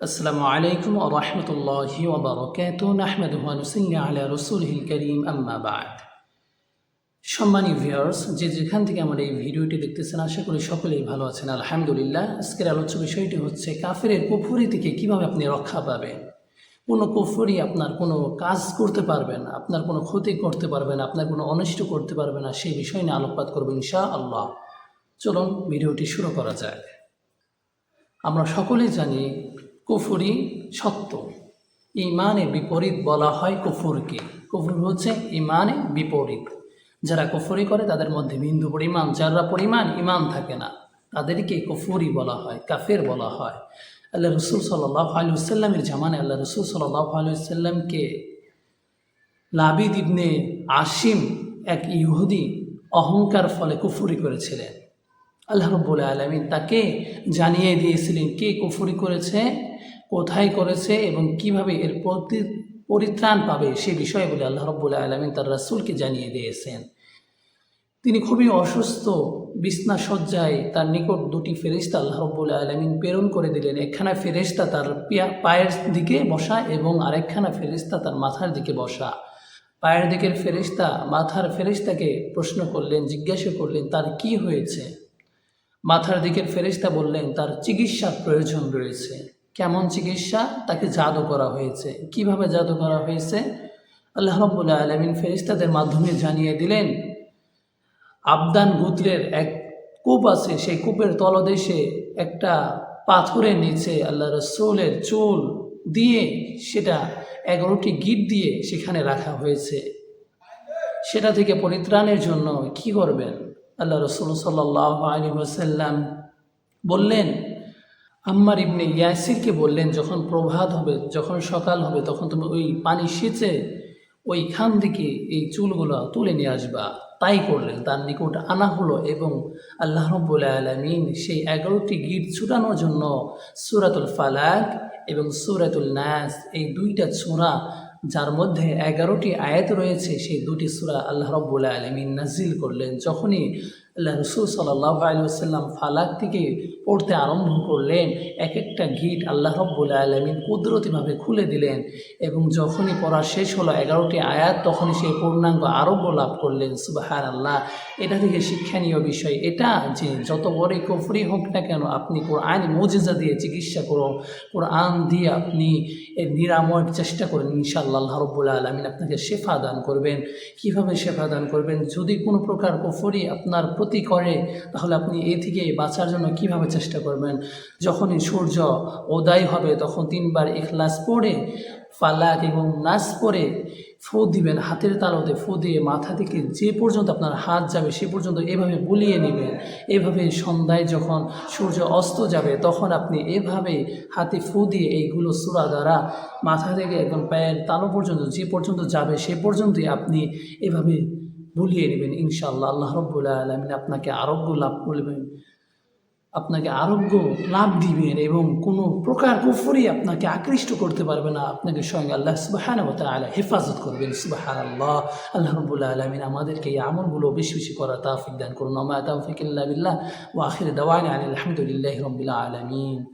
আসসালামু আলাইকুম রহমতুল্লাহি ওবরকাত আহমেদ হুয়ানুসিল্লা আলিয়া রসুলহিল করিম আম্মাবাদ সম্মানী ভিউয়ার্স, যে যেখান থেকে আমার এই ভিডিওটি দেখতেছেন, আশা করি সকলেই ভালো আছেন, আলহামদুলিল্লাহ। আজকের আলোচ্য বিষয়টি হচ্ছে, কাফেরের কুফুরি থেকে কীভাবে আপনি রক্ষা পাবেন? কোনো কুফুরি আপনার কোনো কাজ করতে পারবে না, আপনার কোনো ক্ষতি করতে পারবে না, আপনার কোনো অনিষ্ট করতে পারবে না, সেই বিষয় নিয়ে আলোকপাত করবেন শাহ আল্লাহ চলুন, ভিডিওটি শুরু করা যায় আমরা সকলেই জানি কুফুরি সত্য। ইমানের বিপরীত বলা হয় কুফুরকে। কুফুর হচ্ছে ইমানে বিপরীত। যারা কুফুরি করে, তাদের মধ্যে বিন্দু পরিমাণ, যারা পরিমাণ ইমান থাকে না, তাদেরকে কুফুরি বলা হয়, কাফের বলা হয়। আল্লাহ রসুল সাল্লাহ আলুসাল্লামের জামানে আল্লাহ রসুল সাল্লাহ আলুসাল্লামকে লাবিদ ইবনে আসিম এক ইহুদি অহংকার ফলে কুফুরি করেছিলেন। আল্লাহ রব্বুল আলমিন তাকে জানিয়ে দিয়েছিলেন কে কুফুরি করেছে, কোথায় করেছে এবং কীভাবে এর প্রতি পরিত্রাণ পাবে সে বিষয়ে বলে আল্লাহ রব্বুল আলমিন তার রাসুলকে জানিয়ে দিয়েছেন। তিনি খুবই অসুস্থ, বিছনা সজ্জায় তার নিকট দুটি ফেরিস্তা আল্লাহ রব্বুল আলমিন প্রেরণ করে দিলেন। একখানা ফেরিস্তা তার পিয়া- পায়ের দিকে বসা এবং আরেকখানা ফেরিস্তা তার মাথার দিকে বসা। পায়ের দিকের ফেরিস্তা মাথার ফেরিস্তাকে প্রশ্ন করলেন, জিজ্ঞাসা করলেন, তার কি হয়েছে? মাথার দিকের ফেরিস্তা বললেন, তার চিকিৎসার প্রয়োজন রয়েছে। কেমন চিকিৎসা? তাকে জাদু করা হয়েছে। কীভাবে জাদু করা হয়েছে? আল্লাহ রব্বুল্লাহ আলমিন ফেরিস্তাদের মাধ্যমে জানিয়ে দিলেন, আবদান গোত্রের এক কূপ আছে। সেই কূপের তলদেশে একটা পাথরের নিচে আল্লাহ রসুলের চুল দিয়ে সেটা এগারোটি গিট দিয়ে সেখানে রাখা হয়েছে। সেটা থেকে পরিত্রাণের জন্য কি করবেন? আল্লাহ রসুল সাল্লাহ আলী ওসাল্লাম বললেন, আম্মার ইবনে ইয়াসিরকে বললেন, যখন প্রভাত হবে, যখন সকাল হবে, তখন তুমি ওই পানি সেচে ওইখান থেকে এই চুলগুলো তুলে নিয়ে আসবা। তাই করলেন, তার নিকট আনা হলো এবং আল্লাহ রব্বুল আলমিন সেই এগারোটি গিট ছুটানোর জন্য সুরাতুল ফালাক এবং সুরাতুল নাস এই দুইটা ছোঁড়া যার মধ্যে এগারোটি আয়াত রয়েছে সেই দুটি সুরা আল্লাহ রব্বুল আলমিন নাজিল করলেন। যখনই আল্লাহ রসুল সাল্লাহ আলুসাল্লাম ফালাক থেকে পড়তে আরম্ভ করলেন। এক একটা গিট আল্লাহ রব্বুল আলমিন কুদরতিভাবে খুলে দিলেন এবং যখনই পড়া শেষ হলো এগারোটি আয়াত, তখনই সেই পূর্ণাঙ্গ আরোগ্য লাভ করলেন। সুবাহার আল্লাহ এটা থেকে শিক্ষণীয় বিষয় এটা যে যত বড়ই কফরি হোক না কেন, আপনি কোরআন মজিজা দিয়ে চিকিৎসা করুন, কোরআন দিয়ে আপনি নিরাময়ের চেষ্টা করেন, ইনশাআল্লাহ আল্লাহ রব্বুল আলমিন আপনাকে শেফা দান করবেন। কীভাবে শেফা দান করবেন? যদি কোনো প্রকার কফরি আপনার প্রতি করে, তাহলে আপনি এ থেকে বাঁচার জন্য কীভাবে চেষ্টা করবেন? যখনই সূর্য উদয় হবে, তখন তিনবার ইখলাস পড়ে, ফালাক এবং নাচ পরে ফু দিবেন, হাতের তালুতে ফু দিয়ে মাথা থেকে যে পর্যন্ত আপনার হাত যাবে, সে পর্যন্ত এভাবে বুলিয়ে নেবেন। এভাবে সন্ধ্যায় যখন সূর্য অস্ত যাবে, তখন আপনি এভাবে হাতে ফু দিয়ে এইগুলো সুরা দ্বারা মাথা থেকে একদম পায়ের তালু পর্যন্ত যে পর্যন্ত যাবে, সে পর্যন্তই আপনি এভাবে বুলিয়ে নেবেন, ইনশাআল্লাহ। আল্লাহ রব্বুল্লাহ আলমিন আপনাকে আরোগ্য লাভ করবেন। আপনাকে আরোগ্য লাভ দিবেন এবং কোনো প্রকার কুফরি আপনাকে আকৃষ্ট করতে পারবে না। আপনাকে স্বয়ং আল্লাহ সুবাহান আলা হেফাজত করবেন। সুবাহান আল্লাহ আল্লাহ রবুল্লাহ আলমিন আমাদেরকে এই আমলগুলো বেশি বেশি করা তাফিক দান করুন। আমা তাফিক বিল্লাহ। ও আখির দাওয়ান আলহামদুলিল্লাহ রবিল্লা আলমিন।